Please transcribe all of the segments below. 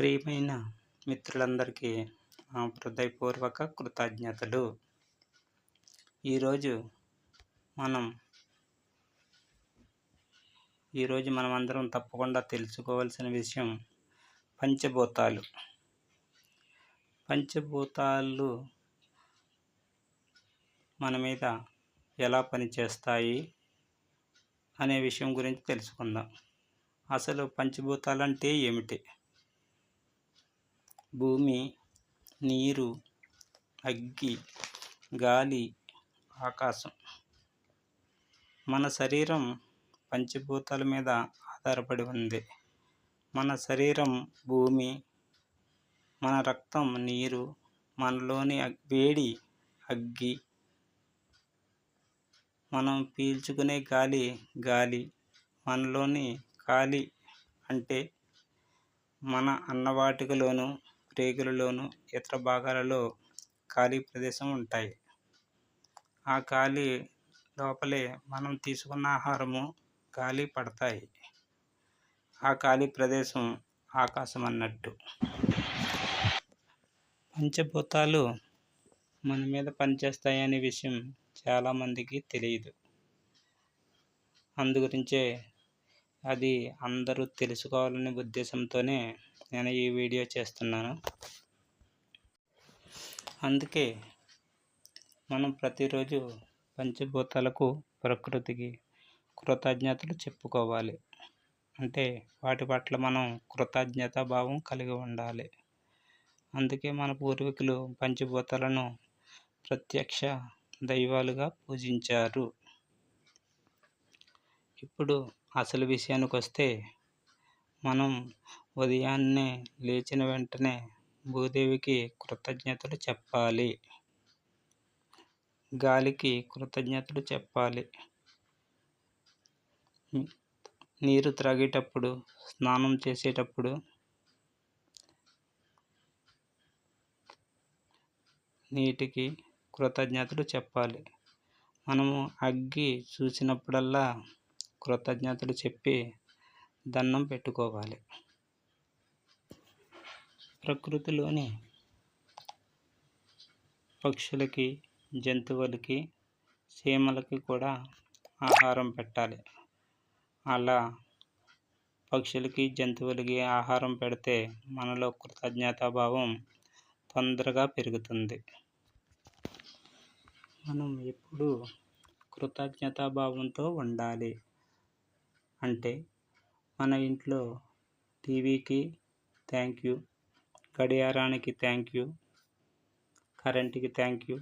ప్రియమైన మిత్రులందరికీ నా హృదయపూర్వక కృతజ్ఞతలు. ఈరోజు మనం ఈరోజు మనం అందరం తప్పకుండా తెలుసుకోవాల్సిన విషయం పంచభూతాలు. పంచభూతాలు మన మీద ఎలా పనిచేస్తాయి అనే విషయం గురించి తెలుసుకుందాం. అసలు పంచభూతాలు అంటే ఏమిటి? భూమి నీరు అగ్గి గాలి ఆకాశం. మన శరీరం పంచభూతాల మీద ఆధారపడి ఉంది. మన శరీరం భూమి మన రక్తం నీరు మనలోని వేడి అగ్గి. మనం పీల్చుకునే గాలి గాలి. మనలోని గాలి అంటే మన అన్నవాటికలోనూ టేకులలోను ఇతర భాగాలలో ఖాళీ ప్రదేశం ఉంటాయి. ఆ ఖాళీ లోపలే మనం తీసుకున్న ఆహారము ఖాళీ పడతాయి. ఆ ఖాళీ ప్రదేశం ఆకాశం అన్నట్టు. పంచభూతాలు మన మీద పనిచేస్తాయి అనే విషయం చాలామందికి తెలియదు. అందు గురించే అది అందరూ తెలుసుకోవాలనే ఉద్దేశంతోనే నేను ఈ వీడియో చేస్తున్నాను. అందుకే మనం ప్రతిరోజు పంచభూతాలకు ప్రకృతికి కృతజ్ఞతలు చెప్పుకోవాలి. అంటే వాటి పట్ల మనం కృతజ్ఞతా భావం కలిగి ఉండాలి. అందుకే మన పూర్వీకులు పంచభూతాలను ప్రత్యక్ష దైవాలుగా పూజించారు. ఇప్పుడు అసలు విషయానికి వస్తే మనం ఉదయాన్నే లేచిన వెంటనే భూదేవికి కృతజ్ఞతలు చెప్పాలి. గాలికి కృతజ్ఞతలు చెప్పాలి. నీరు త్రాగేటప్పుడు స్నానం చేసేటప్పుడు నీటికి కృతజ్ఞతలు చెప్పాలి. మనము అగ్గి చూసినప్పుడల్లా కృతజ్ఞతలు చెప్పి దండం పెట్టుకోవాలి. ప్రకృతిలోని పక్షులకి జంతువులకి చీమలకి కూడా ఆహారం పెట్టాలి. అలా పక్షులకి జంతువులకి ఆహారం పెడితే మనలో కృతజ్ఞతాభావం తొందరగా పెరుగుతుంది. మనం ఎప్పుడు కృతజ్ఞతాభావంతో ఉండాలి అంటే మన ఇంట్లో టీవీకి థ్యాంక్ యూ గడియారానికి థ్యాంక్ యూ కరెంటుకి థ్యాంక్ యూ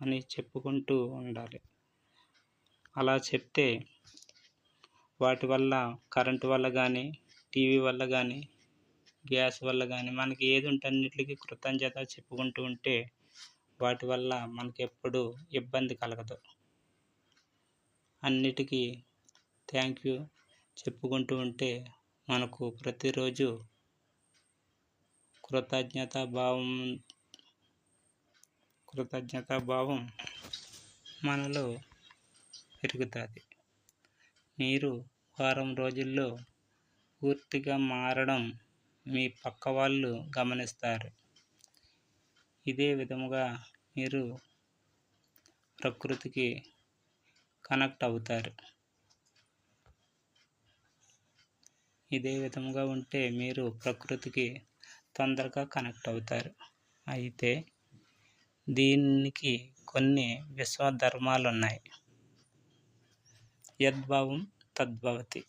అని చెప్పుకుంటూ ఉండాలి. అలా చెప్తే వాటి వల్ల కరెంటు వల్ల కానీ టీవీ వల్ల కానీ గ్యాస్ వల్ల కానీ మనకి ఏది ఉంటే అన్నిటికీ కృతజ్ఞత చెప్పుకుంటూ ఉంటే వాటి వల్ల మనకి ఎప్పుడు ఇబ్బంది కలగదు. అన్నిటికీ థ్యాంక్ యూ చెప్పుకుంటూ ఉంటే మనకు ప్రతిరోజు కృతజ్ఞత భావం కృతజ్ఞత భావం మనలో పెరుగుతుంది. మీరు వారం రోజుల్లో పూర్తిగా మారడం మీ పక్క వాళ్ళు గమనిస్తారు. ఇదే విధముగా మీరు ప్రకృతికి కనెక్ట్ అవుతారు. ఇదే విధముగా ఉంటే మీరు ప్రకృతికి తొందరగా కనెక్ట్ అవుతారు. అయితే దీనికి కొన్ని విశ్వధర్మాలు ఉన్నాయి యద్భావం తద్భవతి.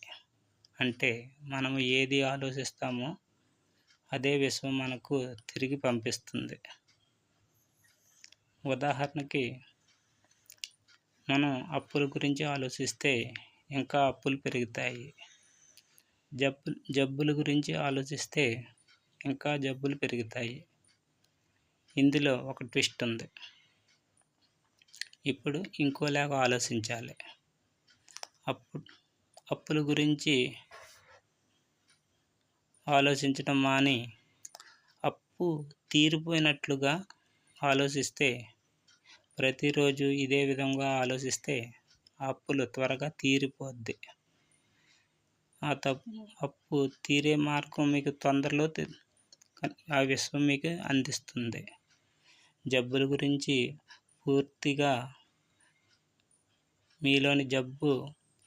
అంటే మనం ఏది ఆలోచిస్తామో అదే విశ్వం మనకు తిరిగి పంపిస్తుంది. ఉదాహరణకి మనం అప్పుల గురించి ఆలోచిస్తే ఇంకా అప్పులు పెరుగుతాయి. జబ్బు జబ్బుల గురించి ఆలోచిస్తే ఇంకా జబ్బులు పెరుగుతాయి. ఇందులో ఒక ట్విస్ట్ ఉంది. ఇప్పుడు ఇంకోలాగా ఆలోచించాలి. అప్పు అప్పుల గురించి ఆలోచించడం మాని అప్పు తీరిపోయినట్లుగా ఆలోచిస్తే ప్రతిరోజు ఇదే విధంగా ఆలోచిస్తే అప్పులు త్వరగా తీరిపోద్ది. ఆ తప్పు అప్పు తీరే మార్గం మీకు తొందరలో ఆ విశ్వం మీకు అందిస్తుంది. జబ్బుల గురించి పూర్తిగా మీలోని జబ్బు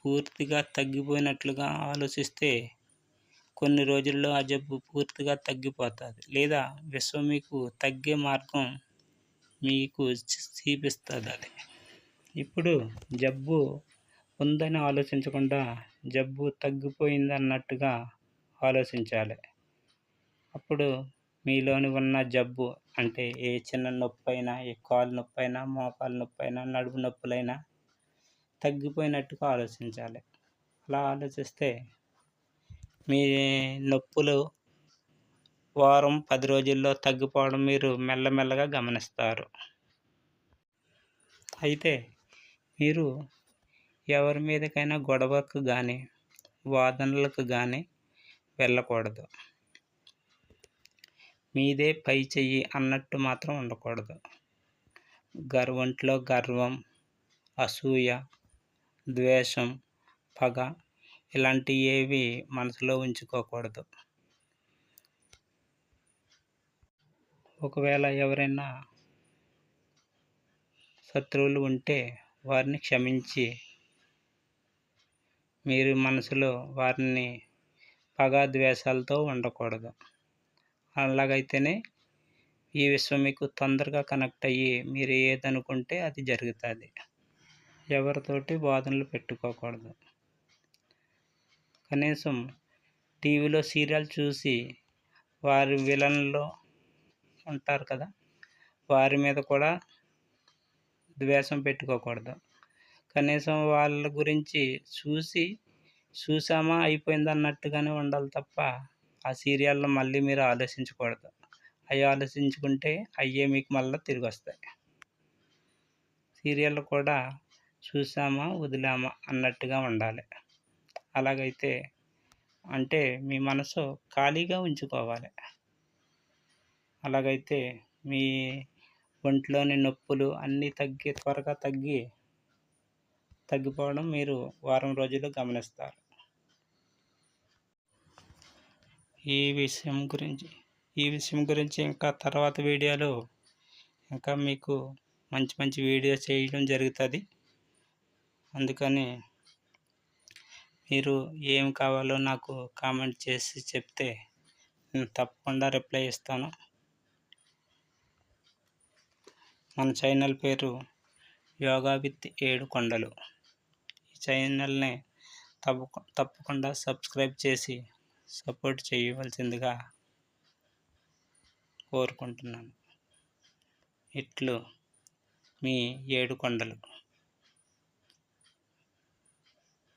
పూర్తిగా తగ్గిపోయినట్లుగా ఆలోచిస్తే కొన్ని రోజుల్లో ఆ జబ్బు పూర్తిగా తగ్గిపోతుంది. లేదా విశ్వం మీకు తగ్గే మార్గం మీకు చూపిస్తుంది అది. ఇప్పుడు జబ్బు ఉందని ఆలోచించకుండా జబ్బు తగ్గిపోయింది అన్నట్టుగా ఆలోచించాలి. అప్పుడు మీలోని ఉన్న జబ్బు అంటే ఏ చిన్న నొప్పి అయినా ఏ కాలు నొప్పి అయినా మోకాలు నొప్పి అయినా నడుము నొప్పులైనా తగ్గిపోయినట్టుగా ఆలోచించాలి. అలా ఆలోచిస్తే మీ నొప్పులు వారం పది రోజుల్లో తగ్గిపోవడం మీరు మెల్లమెల్లగా గమనిస్తారు. అయితే మీరు ఎవరి మీదకైనా గొడవకు కానీ వాదనలకు కానీ వెళ్ళకూడదు. మీదే పై చెయ్యి అన్నట్టు మాత్రం ఉండకూడదు. గర్వంట్లో గర్వం అసూయ ద్వేషం పగ ఇలాంటివి ఏవి మనసులో ఉంచుకోకూడదు. ఒకవేళ ఎవరైనా శత్రువులు ఉంటే వారిని క్షమించి మీరు మనసులో వారిని పగా ద్వేషాలతో ఉండకూడదు. అలాగైతేనే ఈ విశ్వం మీకు తొందరగా కనెక్ట్ అయ్యి మీరు ఏదనుకుంటే అది జరుగుతుంది. ఎవరితోటి వాదనలు పెట్టుకోకూడదు. కనీసం టీవీలో సీరియల్ చూసి వారి విలన్లో ఉంటారు కదా వారి మీద కూడా ద్వేషం పెట్టుకోకూడదు. కనీసం వాళ్ళ గురించి చూసి చూసామా అయిపోయింది అన్నట్టుగానే ఉండాలి తప్ప ఆ సీరియల్లో మళ్ళీ మీరు ఆలోచించకూడదు. అవి ఆలోచించుకుంటే అయ్యే మీకు మళ్ళీ తిరిగి వస్తాయి సీరియల్ కూడా చూసామా వదిలామా అన్నట్టుగా ఉండాలి. అలాగైతే అంటే మీ మనసు ఖాళీగా ఉంచుకోవాలి. అలాగైతే మీ ఒంట్లోని నొప్పులు అన్నీ తగ్గి త్వరగా తగ్గి తగ్గిపోవడం మీరు వారం రోజుల్లో గమనిస్తారు. ఈ విషయం గురించి ఈ విషయం గురించి ఇంకా తర్వాత వీడియోలో ఇంకా మీకు మంచి మంచి వీడియో చేయడం జరుగుతుంది. అందుకని మీరు ఏం కావాలో నాకు కామెంట్ చేసి చెప్తే నేను తప్పకుండా రిప్లై ఇస్తాను. మన ఛానల్ పేరు యోగా విత్ ఏడు కొండలు. ఈ ఛానల్ని తప్ప తప్పకుండా సబ్స్క్రైబ్ చేసి సపోర్ట్ చేయవలసిందిగా కోరుకుంటున్నాను. ఇట్లు మీ ఏడు కొండలు